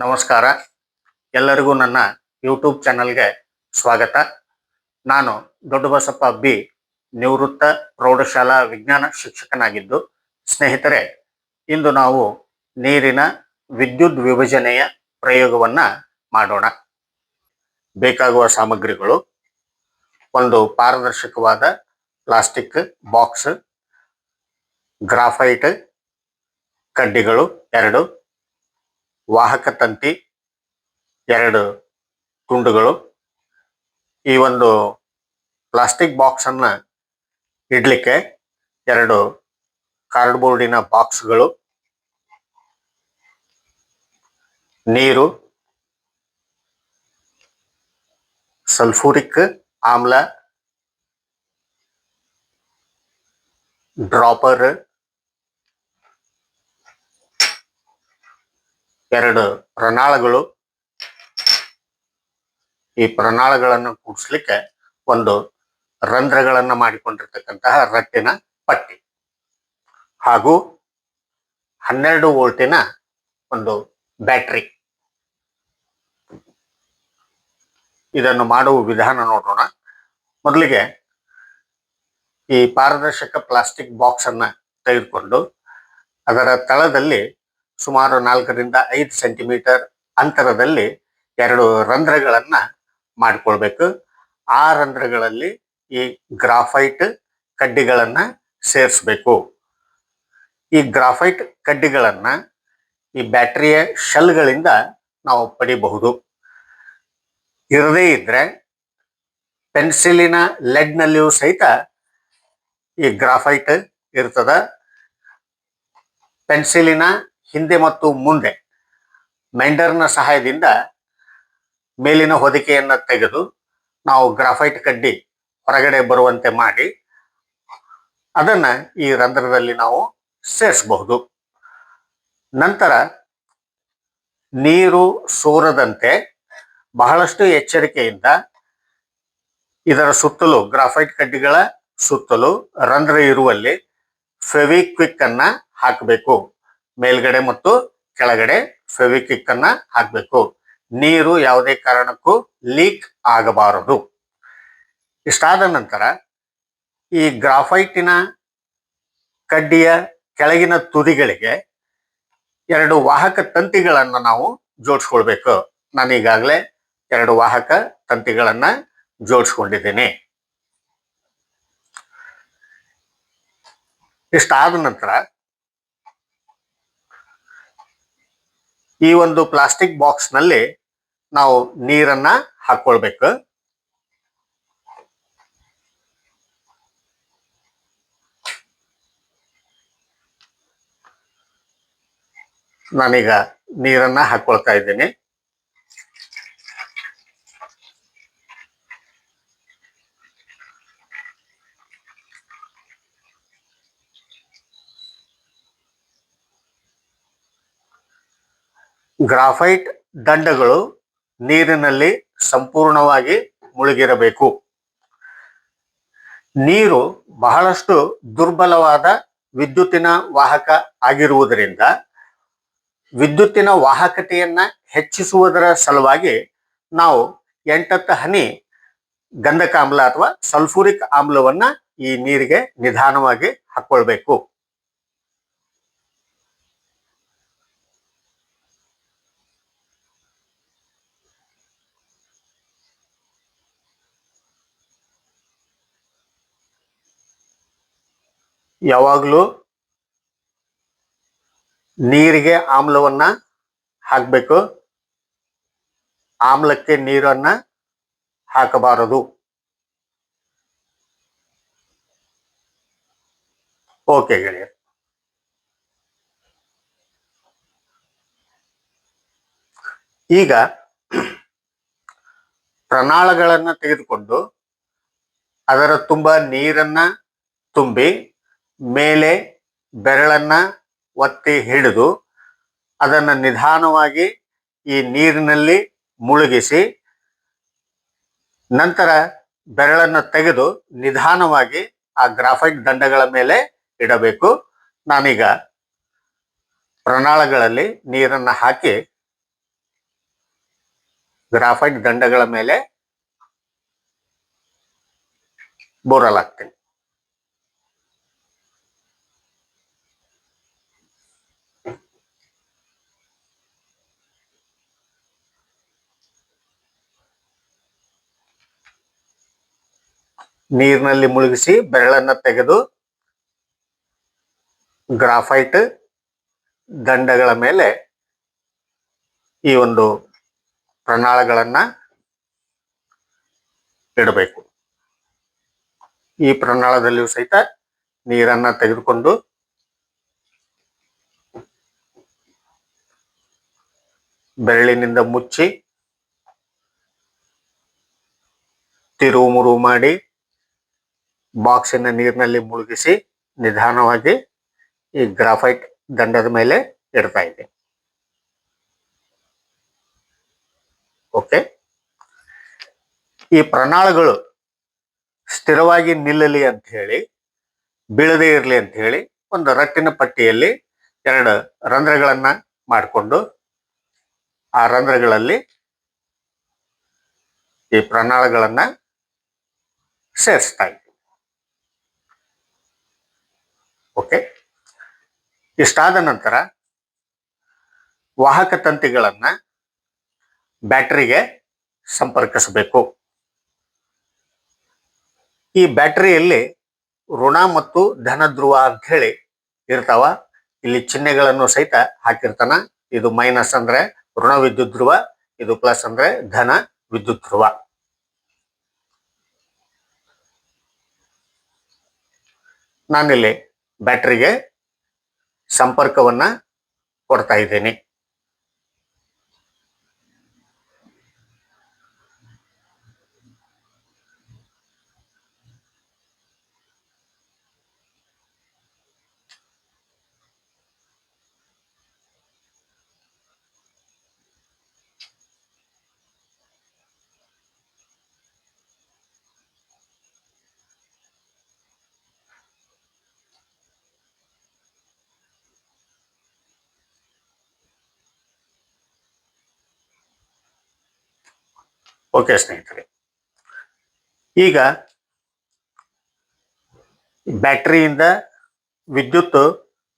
ನಮಸ್ಕಾರ. ಎಲ್ಲರಿಗೂ ನನ್ನ ಯೂಟ್ಯೂಬ್ ಚಾನಲ್ಗೆ ಸ್ವಾಗತ. ನಾನು ದೊಡ್ಡಬಸಪ್ಪ ಬಿ. ನಿವೃತ್ತ ಪ್ರೌಢಶಾಲಾ ವಿಜ್ಞಾನ ಶಿಕ್ಷಕನಾಗಿದ್ದು, ಸ್ನೇಹಿತರೆ, ಇಂದು ನಾವು ನೀರಿನ ವಿದ್ಯುತ್ ವಿಭಜನೆಯ ಪ್ರಯೋಗವನ್ನು ಮಾಡೋಣ. ಬೇಕಾಗುವ ಸಾಮಗ್ರಿಗಳು, ಒಂದು ಪಾರದರ್ಶಕವಾದ ಪ್ಲಾಸ್ಟಿಕ್ ಬಾಕ್ಸ್, ಗ್ರಾಫೈಟ್, ಕಡ್ಡಿಗಳು, ಎರಡು ವಾಹಕ ತಂತಿ, ಎರಡು ತುಂಡುಗಳು. ಈ ಒಂದು ಪ್ಲಾಸ್ಟಿಕ್ ಬಾಕ್ಸ್ ಅನ್ನ ಇಡ್ಲಿಕ್ಕೆ ಎರಡು ಕಾರ್ಡ್ಬೋರ್ಡಿನ ಬಾಕ್ಸ್ಗಳು. ನೀರು, ಸಲ್ಫೂರಿಕ್ ಆಮ್ಲ, ಡ್ರಾಪರ್ ಎರಡು ಪ್ರಣಾಳಗಳು. ಈ ಪ್ರಣಾಳಗಳನ್ನು ಕೂಡಿಸ್ಲಿಕ್ಕೆ ಒಂದು ರಂಧ್ರಗಳನ್ನ ಮಾಡಿಕೊಂಡಿರ್ತಕ್ಕಂತಹ ರಟ್ಟಿನ ಪಟ್ಟಿ. ಹಾಗೂ ಹನ್ನೆರಡು ವೋಲ್ಟಿನ ಒಂದು ಬ್ಯಾಟ್ರಿ. ಇದನ್ನು ಮಾಡುವ ವಿಧಾನ ನೋಡೋಣ. ಮೊದಲಿಗೆ ಈ ಪಾರದರ್ಶಕ ಪ್ಲಾಸ್ಟಿಕ್ ಬಾಕ್ಸ್ ಅನ್ನ ತೆಗೆದುಕೊಂಡು ಅದರ ತಳದಲ್ಲಿ ಸುಮಾರು ನಾಲ್ಕರಿಂದ ಐದು ಸೆಂಟಿಮೀಟರ್ ಅಂತರದಲ್ಲಿ ಎರಡು ರಂಧ್ರಗಳನ್ನ ಮಾಡಿಕೊಳ್ಬೇಕು. ಆ ರಂಧ್ರಗಳಲ್ಲಿ ಈ ಗ್ರಾಫೈಟ್ ಕಡ್ಡಿಗಳನ್ನ ಸೇರಿಸ್ಬೇಕು. ಈ ಗ್ರಾಫೈಟ್ ಕಡ್ಡಿಗಳನ್ನ ಈ ಬ್ಯಾಟ್ರಿಯ ಶೆಲ್ಗಳಿಂದ ನಾವು ಪಡಿಬಹುದು. ಇರದೇ ಇದ್ರೆ ಪೆನ್ಸಿಲಿನ ಲೆಡ್ನಲ್ಲಿಯೂ ಸಹಿತ ಈ ಗ್ರಾಫೈಟ್ ಇರ್ತದ. ಪೆನ್ಸಿಲಿನ ಹಿಂದೆ ಮತ್ತು ಮುಂದೆ ಮೆಂಡರ್ನ ಸಹಾಯದಿಂದ ಮೇಲಿನ ಹೊದಿಕೆಯನ್ನ ತೆಗೆದು ನಾವು ಗ್ರಾಫೈಟ್ ಕಡ್ಡಿ ಹೊರಗಡೆ ಬರುವಂತೆ ಮಾಡಿ ಅದನ್ನ ಈ ರಂಧ್ರದಲ್ಲಿ ನಾವು ಸೇರಿಸಬಹುದು. ನಂತರ ನೀರು ಸೋರದಂತೆ ಬಹಳಷ್ಟು ಎಚ್ಚರಿಕೆಯಿಂದ ಇದರ ಸುತ್ತಲೂ ಗ್ರಾಫೈಟ್ ಕಡ್ಡಿಗಳ ಸುತ್ತಲೂ ರಂಧ್ರ ಇರುವಲ್ಲಿ ಫೆವಿಕ್ವಿಕ್ ಅನ್ನ ಹಾಕಬೇಕು. ಮೇಲ್ಗಡೆ ಮತ್ತು ಕೆಳಗಡೆ ಫೆವಿಕ್ವಿಕ್ ಅನ್ನ ಹಾಕಬೇಕು. ನೀರು ಯಾವುದೇ ಕಾರಣಕ್ಕೂ ಲೀಕ್ ಆಗಬಾರದು. ಇಷ್ಟಾದ ನಂತರ ಈ ಗ್ರಾಫೈಟಿನ ಕಡ್ಡಿಯ ಕೆಳಗಿನ ತುದಿಗಳಿಗೆ ಎರಡು ವಾಹಕ ತಂತಿಗಳನ್ನು ನಾವು ಜೋಡಿಸ್ಕೊಳ್ಬೇಕು. ನಾನು ಈಗಾಗಲೇ ಎರಡು ವಾಹಕ ತಂತಿಗಳನ್ನ ಜೋಡಿಸ್ಕೊಂಡಿದ್ದೇನೆ. ಇಷ್ಟಾದ ನಂತರ ಈ ಒಂದು ಪ್ಲಾಸ್ಟಿಕ್ ಬಾಕ್ಸ್ನಲ್ಲಿ ನಾವು ನೀರನ್ನ ಹಾಕೊಳ್ಬೇಕು. ನಾನೀಗ ನೀರನ್ನ ಹಾಕೊಳ್ತಾ ಇದ್ದೀನಿ. ಗ್ರಾಫೈಟ್ ದಂಡಗಳು ನೀರಿನಲ್ಲಿ ಸಂಪೂರ್ಣವಾಗಿ ಮುಳುಗಿರಬೇಕು. ನೀರು ಬಹಳಷ್ಟು ದುರ್ಬಲವಾದ ವಿದ್ಯುತ್ತಿನ ವಾಹಕ ಆಗಿರುವುದರಿಂದ ವಿದ್ಯುತ್ತಿನ ವಾಹಕತೆಯನ್ನು ಹೆಚ್ಚಿಸುವುದರ ಸಲುವಾಗಿ ನಾವು ಎಂಟತ್ತು ಹನಿ ಗಂಧಕಾಮ್ಲ ಅಥವಾ ಸಲ್ಫೂರಿಕ್ ಆಮ್ಲವನ್ನ ಈ ನೀರಿಗೆ ನಿಧಾನವಾಗಿ ಹಾಕೊಳ್ಬೇಕು. ಯಾವಾಗಲೂ ನೀರಿಗೆ ಆಮ್ಲವನ್ನ ಹಾಕಬೇಕು. ಆಮ್ಲಕ್ಕೆ ನೀರನ್ನ ಹಾಕಬಾರದು. ಓಕೆ ಗೆಳೆಯ. ಈಗ ಪ್ರಣಾಳಗಳನ್ನು ತೆಗೆದುಕೊಂಡು ಅದರ ತುಂಬ ನೀರನ್ನ ತುಂಬಿ ಮೇಲೆ ಬೆರಳನ್ನ ಒತ್ತಿ ಹಿಡಿದು ಅದನ್ನು ನಿಧಾನವಾಗಿ ಈ ನೀರಿನಲ್ಲಿ ಮುಳುಗಿಸಿ ನಂತರ ಬೆರಳನ್ನು ತೆಗೆದು ನಿಧಾನವಾಗಿ ಆ ಗ್ರಾಫೈಟ್ ದಂಡಗಳ ಮೇಲೆ ಇಡಬೇಕು. ನಾನೀಗ ಪ್ರಣಾಳಗಳಲ್ಲಿ ನೀರನ್ನು ಹಾಕಿ ಗ್ರಾಫೈಟ್ ದಂಡಗಳ ಮೇಲೆ ಬೋರಲಾಗ್ತೀನಿ ನೀರಿನಲ್ಲಿ ಮುಳುಗಿಸಿ ಬೆರಳನ್ನ ತೆಗೆದು ಗ್ರಾಫೈಟ್ ದಂಡಗಳ ಮೇಲೆ ಈ ಒಂದು ಪ್ರಣಾಳಗಳನ್ನ ಇಡಬೇಕು. ಈ ಪ್ರಣಾಳದಲ್ಲಿಯೂ ಸಹಿತ ನೀರನ್ನ ತೆಗೆದುಕೊಂಡು ಬೆರಳಿನಿಂದ ಮುಚ್ಚಿ ತಿರುವು ಮುರುವು ಮಾಡಿ ಬಾಕ್ಸಿನ ನೀರಿನಲ್ಲಿ ಮುಳುಗಿಸಿ ನಿಧಾನವಾಗಿ ಈ ಗ್ರಾಫೈಟ್ ದಂಡದ ಮೇಲೆ ಇಡ್ತಾ ಇದೆ ಓಕೆ. ಈ ಪ್ರಣಾಳಗಳು ಸ್ಥಿರವಾಗಿ ನಿಲ್ಲಲಿ ಅಂತ ಹೇಳಿ, ಬೀಳದೇ ಇರಲಿ ಅಂತ ಹೇಳಿ ಒಂದು ರಟ್ಟಿನ ಪಟ್ಟಿಯಲ್ಲಿ ಎರಡು ರಂಧ್ರಗಳನ್ನ ಮಾಡಿಕೊಂಡು ಆ ರಂಧ್ರಗಳಲ್ಲಿ ಈ ಪ್ರಣಾಳಗಳನ್ನ ಸೇರಿಸ್ತಾ ಇದ್ದೀವಿ ಓಕೆ ಇಷ್ಟಾದ ನಂತರ ವಾಹಕ ತಂತಿಗಳನ್ನು ಬ್ಯಾಟರಿಗೆ ಸಂಪರ್ಕಿಸಬೇಕು. ಈ ಬ್ಯಾಟ್ರಿಯಲ್ಲಿ ಋಣ ಮತ್ತು ಧನ ಧ್ರುವ ಅಂತ ಹೇಳಿ ಇರ್ತಾವ. ಇಲ್ಲಿ ಚಿಹ್ನೆಗಳನ್ನು ಸಹಿತ ಹಾಕಿರ್ತಾನ. ಇದು ಮೈನಸ್ ಅಂದ್ರೆ ಋಣ ವಿದ್ಯುತ್ ಧ್ರುವ, ಇದು ಪ್ಲಸ್ ಅಂದ್ರೆ ಧನ ವಿದ್ಯುತ್ ಧ್ರುವ. ನಾನಿಲ್ಲಿ ಬ್ಯಾಟರಿಗೆ ಸಂಪರ್ಕವನ್ನ ಕೊಡ್ತಾ ಇದ್ದೀನಿ. ಓಕೆ ಸ್ನೇಹಿತರೆ. ಈಗ ಬ್ಯಾಟ್ರಿಯಿಂದ ವಿದ್ಯುತ್,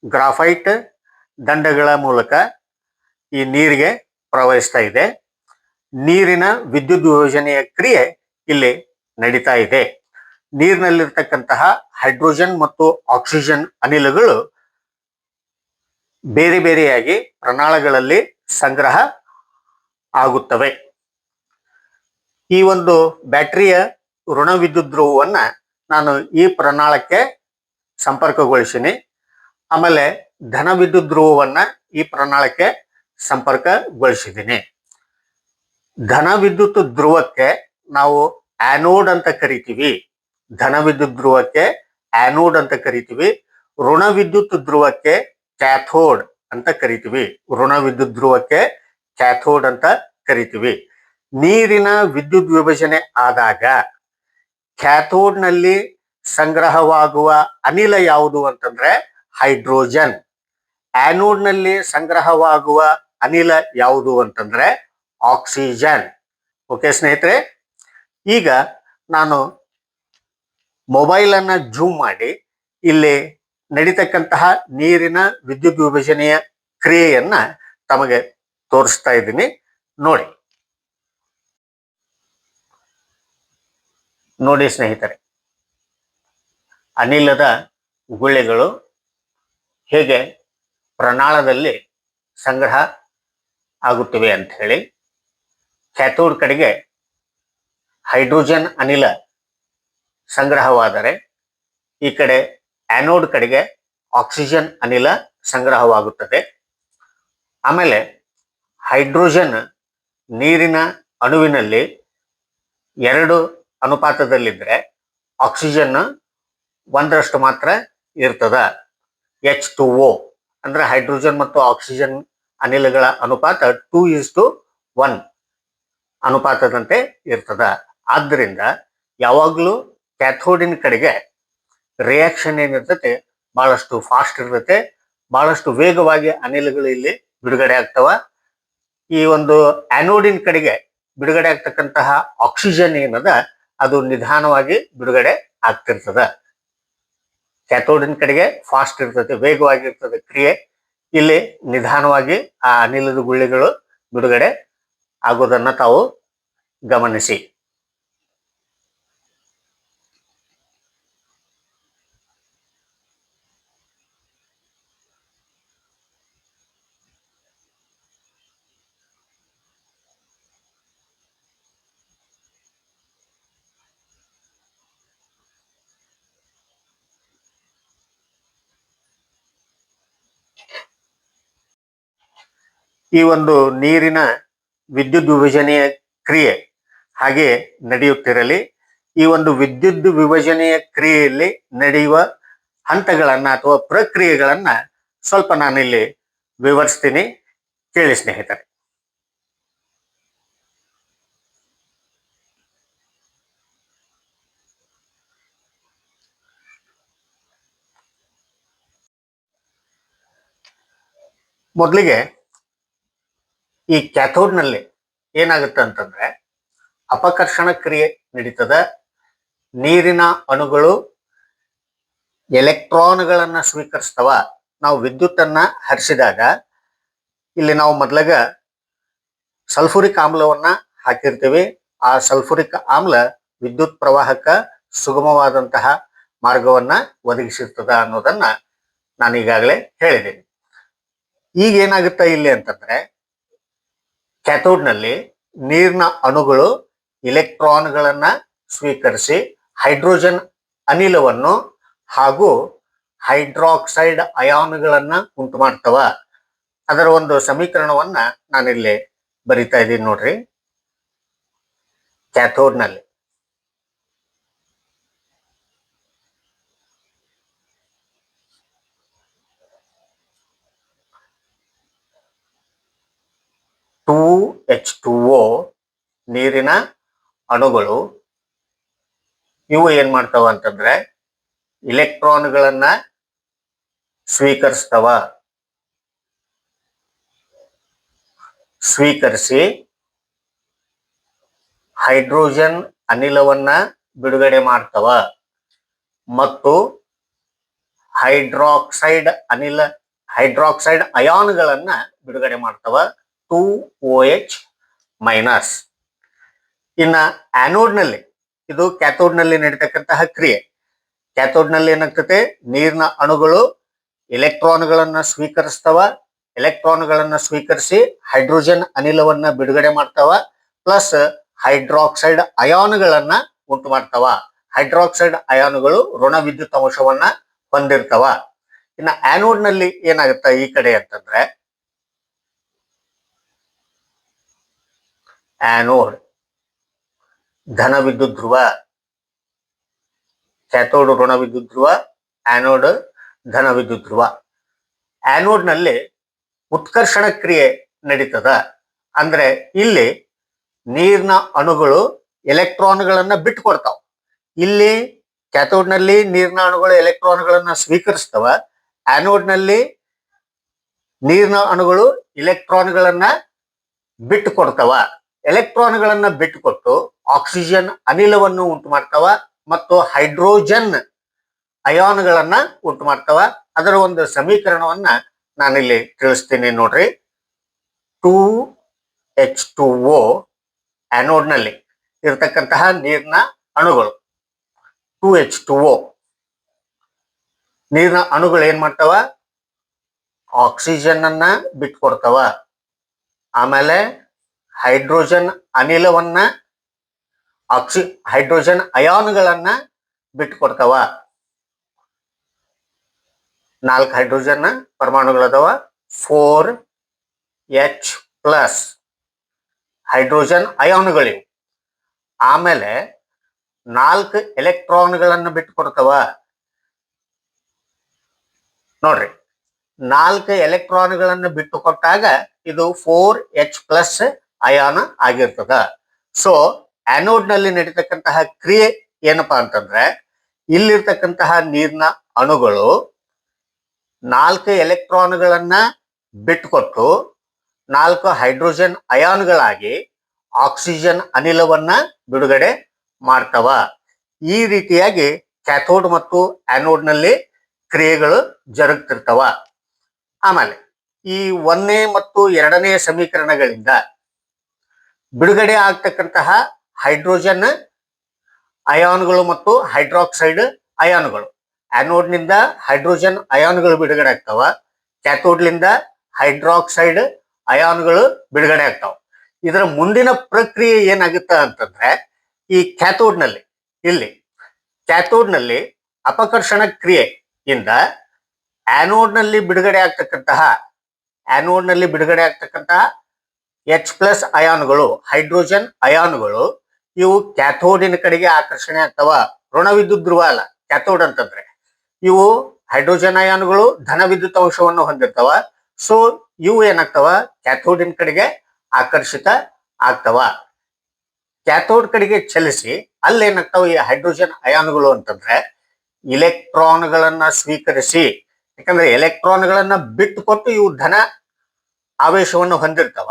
ಗ್ರಾಫೈಟ್ ದಂಡಗಳ ಮೂಲಕ ಈ ನೀರಿಗೆ ಪ್ರವಹಿಸ್ತಾ ಇದೆ. ನೀರಿನ ವಿದ್ಯುತ್ ಯೋಜನೆಯ ಕ್ರಿಯೆ ಇಲ್ಲಿ ನಡೀತಾ ಇದೆ. ನೀರಿನಲ್ಲಿರ್ತಕ್ಕಂತಹ ಹೈಡ್ರೋಜನ್ ಮತ್ತು ಆಕ್ಸಿಜನ್ ಅನಿಲಗಳು ಬೇರೆ ಬೇರೆಯಾಗಿ ಪ್ರಣಾಳಗಳಲ್ಲಿ ಸಂಗ್ರಹ ಆಗುತ್ತವೆ. ಈ ಒಂದು ಬ್ಯಾಟರಿಯ ಋಣ ವಿದ್ಯುತ್ ಧ್ರುವವನ್ನ ನಾನು ಈ ಪ್ರಣಾಳಕ್ಕೆ ಸಂಪರ್ಕಗೊಳಿಸೀನಿ. ಆಮೇಲೆ ಧನ ವಿದ್ಯುತ್ ಧ್ರುವವನ್ನ ಈ ಪ್ರಣಾಳಕ್ಕೆ ಸಂಪರ್ಕಗೊಳಿಸಿದ್ದೀನಿ ಧನ ವಿದ್ಯುತ್ ಧ್ರುವಕ್ಕೆ ನಾವು ಆನೋಡ್ ಅಂತ ಕರಿತೀವಿ. ಧನ ವಿದ್ಯುತ್ ಧ್ರುವಕ್ಕೆ ಆನೋಡ್ ಅಂತ ಕರಿತೀವಿ. ಋಣ ವಿದ್ಯುತ್ ಧ್ರುವಕ್ಕೆ ಕ್ಯಾಥೋಡ್ ಅಂತ ಕರಿತೀವಿ. ಋಣ ವಿದ್ಯುತ್ ಧ್ರುವಕ್ಕೆ ಕ್ಯಾಥೋಡ್ ಅಂತ ಕರಿತೀವಿ. ನೀರಿನ ವಿದ್ಯುತ್ ವಿಭಜನೆ ಆದಾಗ ಕ್ಯಾಥೋಡ್ನಲ್ಲಿ ಸಂಗ್ರಹವಾಗುವ ಅನಿಲ ಯಾವುದು ಅಂತಂದ್ರೆ ಹೈಡ್ರೋಜನ್. ಆನೋಡ್ನಲ್ಲಿ ಸಂಗ್ರಹವಾಗುವ ಅನಿಲ ಯಾವುದು ಅಂತಂದ್ರೆ ಆಕ್ಸಿಜನ್. ಓಕೆ ಸ್ನೇಹಿತರೆ, ಈಗ ನಾನು ಮೊಬೈಲ್ ಅನ್ನ ಜೂಮ್ ಮಾಡಿ ಇಲ್ಲಿ ನಡೀತಕ್ಕಂತಹ ನೀರಿನ ವಿದ್ಯುತ್ ವಿಭಜನೆಯ ಕ್ರಿಯೆಯನ್ನ ತಮಗೆ ತೋರಿಸ್ತಾ ಇದ್ದೀನಿ. ನೋಡಿ. ನೋಡಿ ಸ್ನೇಹಿತರೆ, ಅನಿಲದ ಗುಳ್ಳೆಗಳು ಹೇಗೆ ಪ್ರಣಾಳದಲ್ಲಿ ಸಂಗ್ರಹ ಆಗುತ್ತಿವೆ ಅಂತ ಹೇಳಿ ಕ್ಯಾಥೋಡ್ ಕಡೆಗೆ ಹೈಡ್ರೋಜನ್ ಅನಿಲ ಸಂಗ್ರಹವಾದರೆ ಈ ಕಡೆ ಆನೋಡ್ ಕಡೆಗೆ ಆಕ್ಸಿಜನ್ ಅನಿಲ ಸಂಗ್ರಹವಾಗುತ್ತದೆ. ಆಮೇಲೆ ಹೈಡ್ರೋಜನ್ ನೀರಿನ ಅಣುವಿನಲ್ಲಿ ಎರಡು ಅನುಪಾತದಲ್ಲಿದ್ದರೆ ಆಕ್ಸಿಜನ್ ಒಂದರಷ್ಟು ಮಾತ್ರ ಇರ್ತದ. ಎಚ್ ಟು ಓ ಅಂದ್ರೆ ಹೈಡ್ರೋಜನ್ ಮತ್ತು ಆಕ್ಸಿಜನ್ ಅನಿಲಗಳ ಅನುಪಾತ ಟೂ ಇಸ್ ಟು ಒನ್ ಅನುಪಾತದಂತೆ ಇರ್ತದ. ಆದ್ದರಿಂದ ಯಾವಾಗಲೂ ಕ್ಯಾಥೋಡಿನ ಕಡೆಗೆ ರಿಯಾಕ್ಷನ್ ಏನಿರ್ತತೆ ಬಹಳಷ್ಟು ಫಾಸ್ಟ್ ಇರ್ತತೆ ಬಹಳಷ್ಟು ವೇಗವಾಗಿ ಅನಿಲಗಳು ಇಲ್ಲಿ ಬಿಡುಗಡೆ ಆಗ್ತವ. ಈ ಒಂದು ಆನೋಡಿನ್ ಕಡೆಗೆ ಬಿಡುಗಡೆ ಆಗ್ತಕ್ಕಂತಹ ಆಕ್ಸಿಜನ್ ಏನದ ಅದು ನಿಧಾನವಾಗಿ ಬಿಡುಗಡೆ ಆಗ್ತಿರ್ತದ. ಕ್ಯಾಥೋಡಿನ ಕಡೆಗೆ ಫಾಸ್ಟ್ ಇರ್ತದೆ, ವೇಗವಾಗಿರ್ತದೆ ಕ್ರಿಯೆ. ಇಲ್ಲಿ ನಿಧಾನವಾಗಿ ಆ ಅನಿಲದ ಗುಳ್ಳೆಗಳು ಬಿಡುಗಡೆ ಆಗೋದನ್ನ ತಾವು ಗಮನಿಸಿ. ಈ ಒಂದು ನೀರಿನ ವಿದ್ಯುತ್ ವಿಭಜನೆಯ ಕ್ರಿಯೆ ಹಾಗೆ ನಡೆಯುತ್ತಿರಲಿ. ಈ ಒಂದು ವಿದ್ಯುತ್ ವಿಭಜನೆಯ ಕ್ರಿಯೆಯಲ್ಲಿ ನಡೆಯುವ ಹಂತಗಳನ್ನ ಅಥವಾ ಪ್ರಕ್ರಿಯೆಗಳನ್ನ ಸ್ವಲ್ಪ ನಾನಿಲ್ಲಿ ವಿವರಿಸ್ತೀನಿ. ಕೇಳಿ ಸ್ನೇಹಿತರೆ. ಮೊದಲಿಗೆ ಈ ಕ್ಯಾಥೋಡ್ನಲ್ಲಿ ಏನಾಗುತ್ತೆ ಅಂತಂದ್ರೆ ಅಪಕರ್ಷಣ ಕ್ರಿಯೆ ನಡೀತದ. ನೀರಿನ ಅಣುಗಳು ಎಲೆಕ್ಟ್ರಾನ್ಗಳನ್ನ ಸ್ವೀಕರಿಸ್ತವ. ನಾವು ವಿದ್ಯುತ್ತನ್ನ ಹರಿಸಿದಾಗ ಇಲ್ಲಿ ನಾವು ಮೊದ್ಲಾಗ ಸಲ್ಫುರಿಕ್ ಆಮ್ಲವನ್ನ ಹಾಕಿರ್ತೀವಿ. ಆ ಸಲ್ಫುರಿಕ್ ಆಮ್ಲ ವಿದ್ಯುತ್ ಪ್ರವಾಹಕ್ಕ ಸುಗಮವಾದಂತಹ ಮಾರ್ಗವನ್ನ ಒದಗಿಸಿರ್ತದ ಅನ್ನೋದನ್ನ ನಾನು ಈಗಾಗಲೇ ಹೇಳಿದ್ದೀನಿ. ಈಗ ಏನಾಗುತ್ತೆ ಇಲ್ಲಿ ಅಂತಂದ್ರೆ ಕ್ಯಾಥೋಡ್ನಲ್ಲಿ ನೀರಿನ ಅಣುಗಳು ಇಲೆಕ್ಟ್ರಾನ್ಗಳನ್ನ ಸ್ವೀಕರಿಸಿ ಹೈಡ್ರೋಜನ್ ಅನಿಲವನ್ನು ಹಾಗೂ ಹೈಡ್ರಾಕ್ಸೈಡ್ ಅಯಾನುಗಳನ್ನ ಉಂಟು ಮಾಡ್ತವ. ಅದರ ಒಂದು ಸಮೀಕರಣವನ್ನ ನಾನಿಲ್ಲಿ ಬರಿತಾ ಇದ್ದೀನಿ ನೋಡ್ರಿ. ಕ್ಯಾಥೋಡ್ನಲ್ಲಿ ಟೂ ಎಚ್ ಟು ಓ ನೀರಿನ ಅಣುಗಳು, ಇವು ಏನ್ ಮಾಡ್ತಾವ ಅಂತಂದ್ರೆ ಇಲೆಕ್ಟ್ರಾನ್ಗಳನ್ನ ಸ್ವೀಕರಿಸ್ತವ. ಸ್ವೀಕರಿಸಿ ಹೈಡ್ರೋಜನ್ ಅನಿಲವನ್ನ ಬಿಡುಗಡೆ ಮಾಡ್ತವ ಮತ್ತು ಹೈಡ್ರಾಕ್ಸೈಡ್ ಅನಿಲ, ಹೈಡ್ರಾಕ್ಸೈಡ್ ಅಯಾನ್ಗಳನ್ನ ಬಿಡುಗಡೆ ಮಾಡ್ತವ. ಟೂ ಓ ಎಚ್ ಮೈನಸ್ ಇನ್ನ ಆನೋಡ್ನಲ್ಲಿ, ಇದು ಕ್ಯಾಥೋಡ್ನಲ್ಲಿ ನಡೀತಕ್ಕಂತಹ ಕ್ರಿಯೆ. ಕ್ಯಾಥೋಡ್ನಲ್ಲಿ ಏನಾಗ್ತದೆ? ನೀರಿನ ಅಣುಗಳು ಎಲೆಕ್ಟ್ರಾನ್ಗಳನ್ನ ಸ್ವೀಕರಿಸ್ತವ. ಎಲೆಕ್ಟ್ರಾನ್ಗಳನ್ನ ಸ್ವೀಕರಿಸಿ ಹೈಡ್ರೋಜನ್ ಅನಿಲವನ್ನ ಬಿಡುಗಡೆ ಮಾಡ್ತಾವ. ಪ್ಲಸ್ ಹೈಡ್ರಾಕ್ಸೈಡ್ ಅಯಾನುಗಳನ್ನ ಉಂಟು ಮಾಡ್ತಾವ. ಹೈಡ್ರಾಕ್ಸೈಡ್ ಅಯಾನುಗಳು ಋಣ ವಿದ್ಯುತ್ ಅಂಶವನ್ನ ಹೊಂದಿರ್ತಾವ. ಇನ್ನ ಆನೋಡ್ನಲ್ಲಿ ಏನಾಗುತ್ತ ಈ ಕಡೆ ಅಂತಂದ್ರೆ ಆನೋಡ್ ಧನ ವಿದ್ಯುತ್ ಧ್ರುವ ಕ್ಯಾಥೋಡ್ ಋಣ ವಿದ್ಯುತ್ ಧ್ರುವ ಆನೋಡ್ ಧನ ವಿದ್ಯುತ್ ಧ್ರುವ. ಆನೋಡ್ನಲ್ಲಿ ಉತ್ಕರ್ಷಣ ಕ್ರಿಯೆ ನಡೀತದ. ಅಂದ್ರೆ ಇಲ್ಲಿ ನೀರಿನ ಅಣುಗಳು ಎಲೆಕ್ಟ್ರಾನ್ಗಳನ್ನ ಬಿಟ್ಕೊಡ್ತಾವ. ಇಲ್ಲಿ ಕ್ಯಾಥೋಡ್ನಲ್ಲಿ ನೀರಿನ ಅಣುಗಳು ಎಲೆಕ್ಟ್ರಾನ್ಗಳನ್ನ ಸ್ವೀಕರಿಸ್ತವ. ಆನೋಡ್ನಲ್ಲಿ ನೀರಿನ ಅಣುಗಳು ಇಲೆಕ್ಟ್ರಾನ್ಗಳನ್ನ ಬಿಟ್ಟು ಕೊಡ್ತಾವ ಎಲೆಕ್ಟ್ರಾನ್ಗಳನ್ನ ಬಿಟ್ಟುಕೊಟ್ಟು ಆಕ್ಸಿಜನ್ ಅನಿಲವನ್ನು ಉಂಟು ಮಾಡ್ತಾವ ಮತ್ತು ಹೈಡ್ರೋಜನ್ ಅಯಾನ್ಗಳನ್ನ ಉಂಟು ಮಾಡ್ತಾವ ಅದರ ಒಂದು ಸಮೀಕರಣವನ್ನ ನಾನಿಲ್ಲಿ ತಿಳಿಸ್ತೀನಿ ನೋಡ್ರಿ. ಟೂ ಎಚ್ ಟು ಓ ನಲ್ಲಿ ಇರತಕ್ಕಂತಹ ನೀರಿನ ಅಣುಗಳು. ಟೂ ಎಚ್ ಟು ಓ ನೀರಿನ ಅಣುಗಳು ಏನ್ ಮಾಡ್ತಾವ? ಆಕ್ಸಿಜನ್ ಅನ್ನ ಬಿಟ್ಕೊಡ್ತಾವ. ಆಮೇಲೆ ಹೈಡ್ರೋಜನ್ ಅನಿಲವನ್ನ ಆಕ್ಸಿ, ಹೈಡ್ರೋಜನ್ ಅಯಾನ್ಗಳನ್ನ ಬಿಟ್ಕೊಡ್ತಾವ. ನಾಲ್ಕು ಹೈಡ್ರೋಜನ್ ಪರಮಾಣುಗಳದಾವ. ಫೋರ್ ಎಚ್ ಪ್ಲಸ್ ಹೈಡ್ರೋಜನ್ ಅಯಾನುಗಳಿವು. ಆಮೇಲೆ ನಾಲ್ಕು ಎಲೆಕ್ಟ್ರಾನ್ಗಳನ್ನು ಬಿಟ್ಟುಕೊಡ್ತಾವ ನೋಡ್ರಿ, ನಾಲ್ಕು ಎಲೆಕ್ಟ್ರಾನ್ಗಳನ್ನು ಬಿಟ್ಟು ಕೊಟ್ಟಾಗ ಇದು ಫೋರ್ ಎಚ್ ಪ್ಲಸ್ ಅಯಾನ ಆಗಿರ್ತದ. ಸೊ ಆನೋಡ್ನಲ್ಲಿ ನಡೀತಕ್ಕಂತಹ ಕ್ರಿಯೆ ಏನಪ್ಪಾ ಅಂತಂದ್ರೆ, ಇಲ್ಲಿರ್ತಕ್ಕಂತಹ ನೀರಿನ ಅಣುಗಳು ನಾಲ್ಕು ಎಲೆಕ್ಟ್ರಾನ್ಗಳನ್ನ ಬಿಟ್ಟುಕೊಟ್ಟು ನಾಲ್ಕು ಹೈಡ್ರೋಜನ್ ಅಯಾನ್ಗಳಾಗಿ ಆಕ್ಸಿಜನ್ ಅನಿಲವನ್ನ ಬಿಡುಗಡೆ ಮಾಡ್ತವ. ಈ ರೀತಿಯಾಗಿ ಕ್ಯಾಥೋಡ್ ಮತ್ತು ಆನೋಡ್ನಲ್ಲಿ ಕ್ರಿಯೆಗಳು ಜರುಗ್ತಿರ್ತಾವ. ಆಮೇಲೆ, ಈ ಒಂದನೇ ಮತ್ತು ಎರಡನೇ ಸಮೀಕರಣಗಳಿಂದ ಬಿಡುಗಡೆ ಆಗ್ತಕ್ಕಂತಹ ಹೈಡ್ರೋಜನ್ ಅಯಾನ್ಗಳು ಮತ್ತು ಹೈಡ್ರಾಕ್ಸೈಡ್ ಅಯಾನ್ಗಳು ಆನೋಡ್ನಿಂದ ಹೈಡ್ರೋಜನ್ ಅಯಾನ್ಗಳು ಬಿಡುಗಡೆ ಆಗ್ತಾವ. ಕ್ಯಾಥೋಡ್ಲಿಂದ ಹೈಡ್ರಾಕ್ಸೈಡ್ ಅಯಾನ್ಗಳು ಬಿಡುಗಡೆ ಆಗ್ತಾವ. ಇದರ ಮುಂದಿನ ಪ್ರಕ್ರಿಯೆ ಏನಾಗುತ್ತೆ ಅಂತಂದ್ರೆ, ಈ ಕ್ಯಾಥೋಡ್ನಲ್ಲಿ, ಇಲ್ಲಿ ಕ್ಯಾಥೋಡ್ನಲ್ಲಿ ಅಪಕರ್ಷಣ ಕ್ರಿಯೆಯಿಂದ ಆನೋಡ್ನಲ್ಲಿ ಬಿಡುಗಡೆ ಆಗ್ತಕ್ಕಂತಹ ಆನೋಡ್ನಲ್ಲಿ ಬಿಡುಗಡೆ ಆಗ್ತಕ್ಕಂತಹ ಎಚ್ ಪ್ಲಸ್ ಅಯಾನ್ಗಳು ಹೈಡ್ರೋಜನ್ ಅಯಾನ್ಗಳು ಇವು ಕ್ಯಾಥೋಡಿನ ಕಡೆಗೆ ಆಕರ್ಷಣೆ ಅಥವಾ ಋಣ ವಿದ್ಯುತ್ ಧ್ರುವ ಅಲ್ಲ ಕ್ಯಾಥೋಡ್ ಅಂತಂದ್ರೆ. ಇವು ಹೈಡ್ರೋಜನ್ ಅಯಾನ್ಗಳು ಧನ ವಿದ್ಯುತ್ ಅಂಶವನ್ನು ಹೊಂದಿರ್ತಾವ. ಸೊ ಇವು ಏನಾಗ್ತಾವ? ಕ್ಯಾಥೋಡಿನ ಕಡೆಗೆ ಆಕರ್ಷಿತ ಆಗ್ತಾವ. ಕ್ಯಾಥೋಡ್ ಕಡೆಗೆ ಚಲಿಸಿ ಅಲ್ಲೇನಾಗ್ತಾವ ಈ ಹೈಡ್ರೋಜನ್ ಅಯಾನ್ಗಳು ಅಂತಂದ್ರೆ ಇಲೆಕ್ಟ್ರಾನ್ಗಳನ್ನ ಸ್ವೀಕರಿಸಿ, ಯಾಕಂದ್ರೆ ಎಲೆಕ್ಟ್ರಾನ್ಗಳನ್ನ ಬಿಟ್ಟು ಕೊಟ್ಟು ಇವು ಧನ ಆವೇಶವನ್ನು ಹೊಂದಿರ್ತಾವ.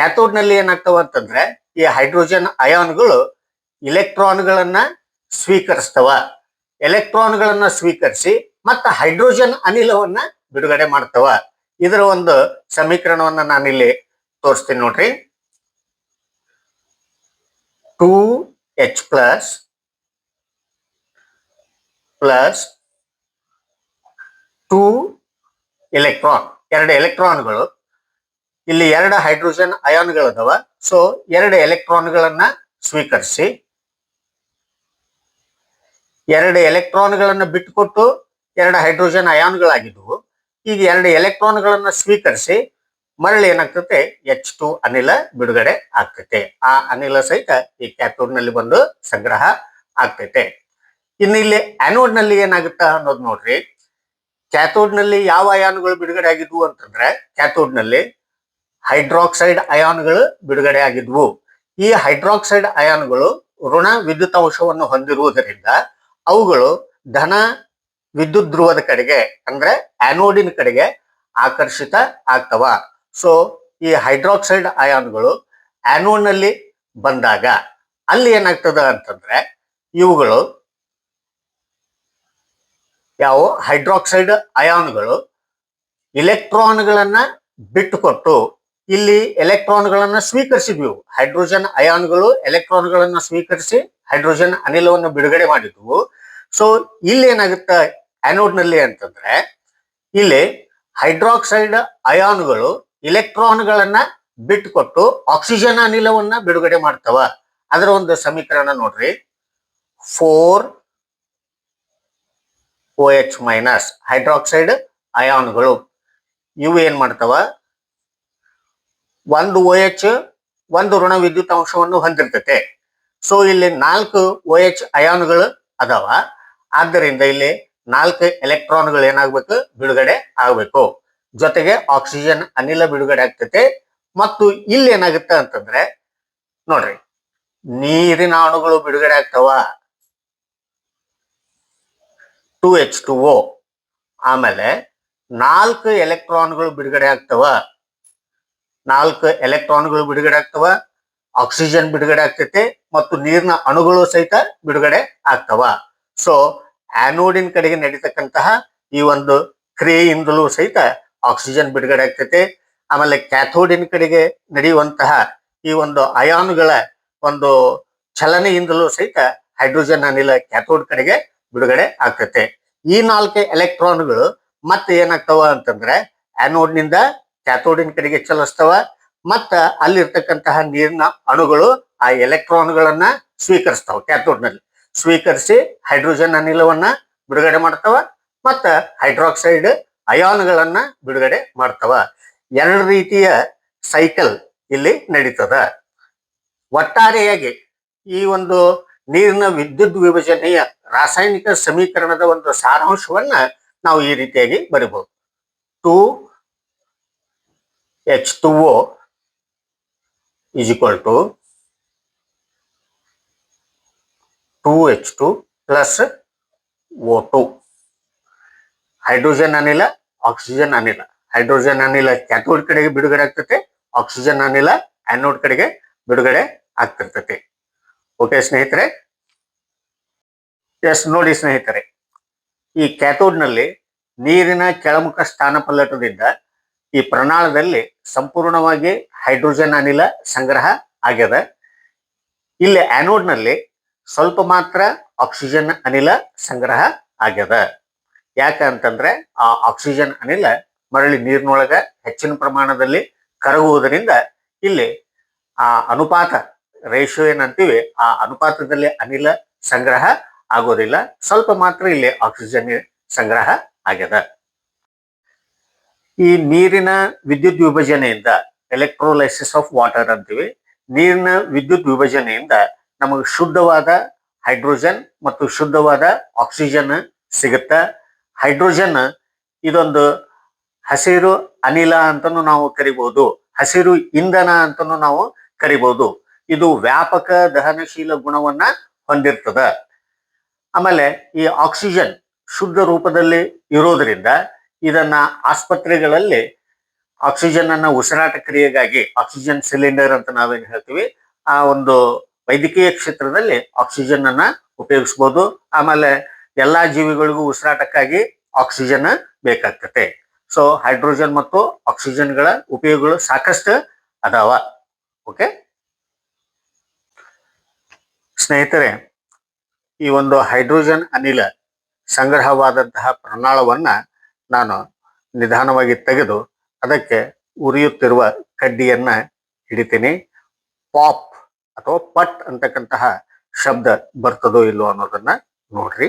ಕ್ಯಾಥೋಡ್ನಲ್ಲಿ ಏನಾಗ್ತಾವ ಅಂತಂದ್ರೆ ಈ ಹೈಡ್ರೋಜನ್ ಅಯಾನ್ಗಳು ಇಲೆಕ್ಟ್ರಾನ್ಗಳನ್ನ ಸ್ವೀಕರಿಸ್ತವ. ಎಲೆಕ್ಟ್ರಾನ್ಗಳನ್ನ ಸ್ವೀಕರಿಸಿ ಮತ್ತ ಹೈಡ್ರೋಜನ್ ಅನಿಲವನ್ನ ಬಿಡುಗಡೆ ಮಾಡ್ತವ. ಇದರ ಒಂದು ಸಮೀಕರಣವನ್ನ ನಾನಿಲ್ಲಿ ತೋರಿಸ್ತೀನಿ ನೋಡ್ರಿ. Two H plus plus two electron ಎರಡು ಎಲೆಕ್ಟ್ರಾನ್ಗಳು ಇಲ್ಲಿ ಎರಡು ಹೈಡ್ರೋಜನ್ ಅಯಾನ್ಗಳದವ ಸೊ ಎರಡು ಎಲೆಕ್ಟ್ರಾನ್ಗಳನ್ನ ಸ್ವೀಕರಿಸಿ. ಎರಡು ಎಲೆಕ್ಟ್ರಾನ್ಗಳನ್ನ ಬಿಟ್ಟುಕೊಟ್ಟು ಎರಡು ಹೈಡ್ರೋಜನ್ ಅಯಾನ್ಗಳಾಗಿದ್ವು ಈಗ ಎರಡು ಎಲೆಕ್ಟ್ರಾನ್ಗಳನ್ನ ಸ್ವೀಕರಿಸಿ, ಮರಳಿ ಏನಾಗ್ತತೆ? ಎಚ್ ಟು ಅನಿಲ ಬಿಡುಗಡೆ ಆಗ್ತೈತೆ. ಆ ಅನಿಲ ಸಹಿತ ಈ ಕ್ಯಾಥೋಡ್ನಲ್ಲಿ ಬಂದು ಸಂಗ್ರಹ ಆಗ್ತೈತೆ. ಇನ್ನು ಇಲ್ಲಿ ಆನೋಡ್ನಲ್ಲಿ ಏನಾಗುತ್ತಾ ಅನ್ನೋದು ನೋಡ್ರಿ. ಕ್ಯಾಥೋಡ್ನಲ್ಲಿ ಯಾವ ಅಯಾನ್ಗಳು ಬಿಡುಗಡೆ ಆಗಿದ್ವು ಅಂತಂದ್ರೆ ಕ್ಯಾಥೋಡ್ನಲ್ಲಿ ಹೈಡ್ರಾಕ್ಸೈಡ್ ಅಯಾನ್ಗಳು ಬಿಡುಗಡೆ ಆಗಿದ್ವು ಈ ಹೈಡ್ರಾಕ್ಸೈಡ್ ಅಯಾನ್ಗಳು ಋಣ ವಿದ್ಯುತ್ ಅಂಶವನ್ನು ಹೊಂದಿರುವುದರಿಂದ ಅವುಗಳು ಧನ ವಿದ್ಯುತ್ ಧ್ರುವದ ಕಡೆಗೆ, ಅಂದ್ರೆ ಆನೋಡಿನ ಕಡೆಗೆ ಆಕರ್ಷಿತ ಆಗ್ತವ. ಸೊ ಈ ಹೈಡ್ರಾಕ್ಸೈಡ್ ಅಯಾನ್ಗಳು ಆನೋಡ್ನಲ್ಲಿ ಬಂದಾಗ ಅಲ್ಲಿ ಏನಾಗ್ತದ ಅಂತಂದ್ರೆ ಇವುಗಳು ಯಾವ? ಹೈಡ್ರಾಕ್ಸೈಡ್ ಅಯಾನ್ಗಳು ಇಲೆಕ್ಟ್ರಾನ್ಗಳನ್ನ ಬಿಟ್ಟುಕೊಟ್ಟು ಇಲ್ಲಿ ಎಲೆಕ್ಟ್ರಾನ್ಗಳನ್ನ ಸ್ವೀಕರಿಸಿದ್ವು. ಹೈಡ್ರೋಜನ್ ಅಯಾನ್ಗಳು ಎಲೆಕ್ಟ್ರಾನ್ಗಳನ್ನು ಸ್ವೀಕರಿಸಿ ಹೈಡ್ರೋಜನ್ ಅನಿಲವನ್ನು ಬಿಡುಗಡೆ ಮಾಡಿದ್ವು. ಸೊ ಇಲ್ಲಿ ಏನಾಗುತ್ತೆ? ಆನೋಡ್ನಲ್ಲಿ ಅಂತಂದ್ರೆ, ಇಲ್ಲಿ ಹೈಡ್ರಾಕ್ಸೈಡ್ ಅಯಾನ್ಗಳು ಇಲೆಕ್ಟ್ರಾನ್ಗಳನ್ನ ಬಿಟ್ಟುಕೊಟ್ಟು ಆಕ್ಸಿಜನ್ ಅನಿಲವನ್ನ ಬಿಡುಗಡೆ ಮಾಡ್ತವ. ಅದರ ಒಂದು ಸಮೀಕರಣ ನೋಡ್ರಿ. Four O H minus hydroxide ಅಯಾನ್ಗಳು. ಇವು ಏನ್ ಮಾಡ್ತಾವ? ಒಂದು ಓ ಎಚ್ ಒಂದು ಋಣ ವಿದ್ಯುತ್ ಅಂಶವನ್ನು ಹೊಂದಿರ್ತತೆ. ಸೊ ಇಲ್ಲಿ ನಾಲ್ಕು ಓ ಎಚ್ ಅಯಾನ್ಗಳು ಅದಾವ. ಆದ್ದರಿಂದ ಇಲ್ಲಿ ನಾಲ್ಕು ಎಲೆಕ್ಟ್ರಾನ್ಗಳು ಏನಾಗ್ಬೇಕು? ಬಿಡುಗಡೆ ಆಗ್ಬೇಕು. ಜೊತೆಗೆ ಆಕ್ಸಿಜನ್ ಅನಿಲ ಬಿಡುಗಡೆ ಆಗ್ತತೆ. ಮತ್ತು ಇಲ್ಲಿ ಏನಾಗುತ್ತೆ ಅಂತಂದ್ರೆ, ನೋಡ್ರಿ, ನೀರಿನ ಅಣುಗಳು ಬಿಡುಗಡೆ ಆಗ್ತಾವ. ಟು ಎಚ್ ಟು ಓ ಆಮೇಲೆ ನಾಲ್ಕು ಎಲೆಕ್ಟ್ರಾನ್ಗಳು ಬಿಡುಗಡೆ ಆಗ್ತವ. ನಾಲ್ಕು ಎಲೆಕ್ಟ್ರಾನ್ಗಳು ಬಿಡುಗಡೆ ಆಗ್ತವ, ಆಕ್ಸಿಜನ್ ಬಿಡುಗಡೆ ಆಗ್ತೈತೆ, ಮತ್ತು ನೀರಿನ ಅಣುಗಳು ಸಹಿತ ಬಿಡುಗಡೆ ಆಗ್ತವ. ಸೊ ಆನೋಡಿನ್ ಕಡೆಗೆ ನಡೀತಕ್ಕಂತಹ ಈ ಒಂದು ಕ್ರಿಯೆಯಿಂದಲೂ ಸಹಿತ ಆಕ್ಸಿಜನ್ ಬಿಡುಗಡೆ ಆಗ್ತೈತೆ. ಆಮೇಲೆ ಕ್ಯಾಥೋಡಿನ್ ಕಡೆಗೆ ನಡೆಯುವಂತಹ ಈ ಒಂದು ಅಯಾನುಗಳ ಒಂದು ಚಲನೆಯಿಂದಲೂ ಸಹಿತ ಹೈಡ್ರೋಜನ್ ಅನಿಲ ಕ್ಯಾಥೋಡ್ ಕಡೆಗೆ ಬಿಡುಗಡೆ ಆಗ್ತೈತೆ. ಈ ನಾಲ್ಕು ಎಲೆಕ್ಟ್ರಾನ್ಗಳು ಮತ್ತೆ ಏನಾಗ್ತಾವ ಅಂತಂದ್ರೆ ಆನೋಡ್ನಿಂದ ಕ್ಯಾಥೋಡಿನ ಕಡೆಗೆ ಚಲಿಸ್ತವ. ಮತ್ತ ಅಲ್ಲಿರ್ತಕ್ಕಂತಹ ನೀರಿನ ಅಣುಗಳು ಆ ಎಲೆಕ್ಟ್ರಾನ್ಗಳನ್ನ ಸ್ವೀಕರಿಸ್ತಾವ ಕ್ಯಾಥೋಡ್ನಲ್ಲಿ ಸ್ವೀಕರಿಸಿ ಹೈಡ್ರೋಜನ್ ಅನಿಲವನ್ನ ಬಿಡುಗಡೆ ಮಾಡ್ತಾವ ಮತ್ತ ಹೈಡ್ರಾಕ್ಸೈಡ್ ಅಯಾನ್ಗಳನ್ನ ಬಿಡುಗಡೆ ಮಾಡ್ತಾವ. ಎರಡು ರೀತಿಯ ಸೈಕಲ್ ಇಲ್ಲಿ ನಡೀತದ. ಒಟ್ಟಾರೆಯಾಗಿ ಈ ಒಂದು ನೀರಿನ ವಿದ್ಯುತ್ ವಿಭಜನೆಯ ರಾಸಾಯನಿಕ ಸಮೀಕರಣದ ಒಂದು ಸಾರಾಂಶವನ್ನ ನಾವು ಈ ರೀತಿಯಾಗಿ ಬರಿಬಹುದು two H two O is equal to two H two plus O two hydrogen ಅನಿಲ ಆಕ್ಸಿಜನ್ ಅನಿಲ. ಹೈಡ್ರೋಜನ್ ಅನಿಲ ಕ್ಯಾಥೋಡ್ ಕಡೆಗೆ ಬಿಡುಗಡೆ ಆಗ್ತೈತೆ ಆಕ್ಸಿಜನ್ ಅನಿಲ ಆನೋಡ್ ಕಡೆಗೆ ಬಿಡುಗಡೆ ಆಗ್ತಿರ್ತೈತಿ. ಓಕೆ ಸ್ನೇಹಿತರೆ. ಎಸ್ ನೋಡಿ ಸ್ನೇಹಿತರೆ. ಈ cathode ನಲ್ಲಿ ನೀರಿನ ಕೆಳಮುಖ ಸ್ಥಾನಪಲ್ಲಟದಿಂದ ಈ ಪ್ರಣಾಳದಲ್ಲಿ ಸಂಪೂರ್ಣವಾಗಿ ಹೈಡ್ರೋಜನ್ ಅನಿಲ ಸಂಗ್ರಹ ಆಗ್ಯದ. ಇಲ್ಲಿ ಆನೋಡ್ನಲ್ಲಿ ಸ್ವಲ್ಪ ಮಾತ್ರ ಆಕ್ಸಿಜನ್ ಅನಿಲ ಸಂಗ್ರಹ ಆಗ್ಯದ. ಯಾಕಂತಂದ್ರೆ ಆ ಆಕ್ಸಿಜನ್ ಅನಿಲ ಮರಳಿ ನೀರಿನೊಳಗ ಹೆಚ್ಚಿನ ಪ್ರಮಾಣದಲ್ಲಿ ಕರಗುವುದರಿಂದ ಇಲ್ಲಿ ಆ ಅನುಪಾತ ರೇಷೋ ಏನಂತೀವಿ, ಆ ಅನುಪಾತದಲ್ಲಿ ಅನಿಲ ಸಂಗ್ರಹ ಆಗೋದಿಲ್ಲ. ಸ್ವಲ್ಪ ಮಾತ್ರ ಇಲ್ಲಿ ಆಕ್ಸಿಜನ್ ಸಂಗ್ರಹ ಆಗ್ಯದ. ಈ ನೀರಿನ ವಿದ್ಯುತ್ ವಿಭಜನೆಯಿಂದ ಎಲೆಕ್ಟ್ರೋಲೈಸಿಸ್ ಆಫ್ ವಾಟರ್ ಅಂತೀವಿ, ನೀರಿನ ವಿದ್ಯುತ್ ವಿಭಜನೆಯಿಂದ ನಮಗೆ ಶುದ್ಧವಾದ ಹೈಡ್ರೋಜನ್ ಮತ್ತು ಶುದ್ಧವಾದ ಆಕ್ಸಿಜನ್ ಸಿಗುತ್ತ? ಹೈಡ್ರೋಜನ್ ಇದೊಂದು ಹಸಿರು ಅನಿಲ ಅಂತನೂ ನಾವು ಕರಿಬಹುದು ಹಸಿರು ಇಂಧನ ಅಂತನೂ ನಾವು ಕರಿಬಹುದು ಇದು ವ್ಯಾಪಕ ದಹನಶೀಲ ಗುಣವನ್ನ ಹೊಂದಿರ್ತದ. ಆಮೇಲೆ ಈ ಆಕ್ಸಿಜನ್ ಶುದ್ಧ ರೂಪದಲ್ಲಿ ಇರೋದ್ರಿಂದ ಇದನ್ನ ಆಸ್ಪತ್ರೆಗಳಲ್ಲಿ ಆಕ್ಸಿಜನ್ ಅನ್ನ ಉಸಿರಾಟ ಕ್ರಿಯೆಗಾಗಿ ಆಕ್ಸಿಜನ್ ಸಿಲಿಂಡರ್ ಅಂತ ನಾವೇನು ಹೇಳ್ತೀವಿ, ಆ ಒಂದು ವೈದ್ಯಕೀಯ ಕ್ಷೇತ್ರದಲ್ಲಿ ಆಕ್ಸಿಜನ್ ಅನ್ನ ಉಪಯೋಗಿಸಬಹುದು ಆಮೇಲೆ ಎಲ್ಲಾ ಜೀವಿಗಳಿಗೂ ಉಸಿರಾಟಕ್ಕಾಗಿ ಆಕ್ಸಿಜನ್ ಬೇಕಾಗ್ತತೆ. ಸೊ ಹೈಡ್ರೋಜನ್ ಮತ್ತು ಆಕ್ಸಿಜನ್ಗಳ ಉಪಯೋಗಗಳು ಸಾಕಷ್ಟು ಅದಾವ. ಓಕೆ ಸ್ನೇಹಿತರೆ, ಈ ಒಂದು ಹೈಡ್ರೋಜನ್ ಅನಿಲ ಸಂಗ್ರಹವಾದಂತಹ ಪ್ರಣಾಳವನ್ನ ನಾನು ನಿಧಾನವಾಗಿ ತೆಗೆದು ಅದಕ್ಕೆ ಉರಿಯುತ್ತಿರುವ ಕಡ್ಡಿಯನ್ನ ಹಿಡಿತೀನಿ. ಪಾಪ್ ಅಥವಾ ಪಟ್ ಅಂತಕ್ಕಂತಹ ಶಬ್ದ ಬರ್ತದೋ ಇಲ್ಲೋ ಅನ್ನೋದನ್ನ ನೋಡ್ರಿ.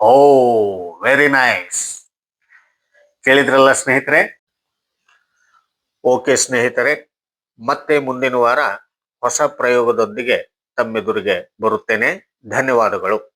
ಓ ವೆರಿ ನೈಸ್ ಕೇಳಿದ್ರಲ್ಲ ಸ್ನೇಹಿತರೆ? ಓಕೆ ಸ್ನೇಹಿತರೆ ಮತ್ತೆ ಮುಂದಿನ ವಾರ ಹೊಸ ಪ್ರಯೋಗದೊಂದಿಗೆ ತಮ್ಮೆದುರಿಗೆ ಬರುತ್ತೇನೆ. ಧನ್ಯವಾದಗಳು.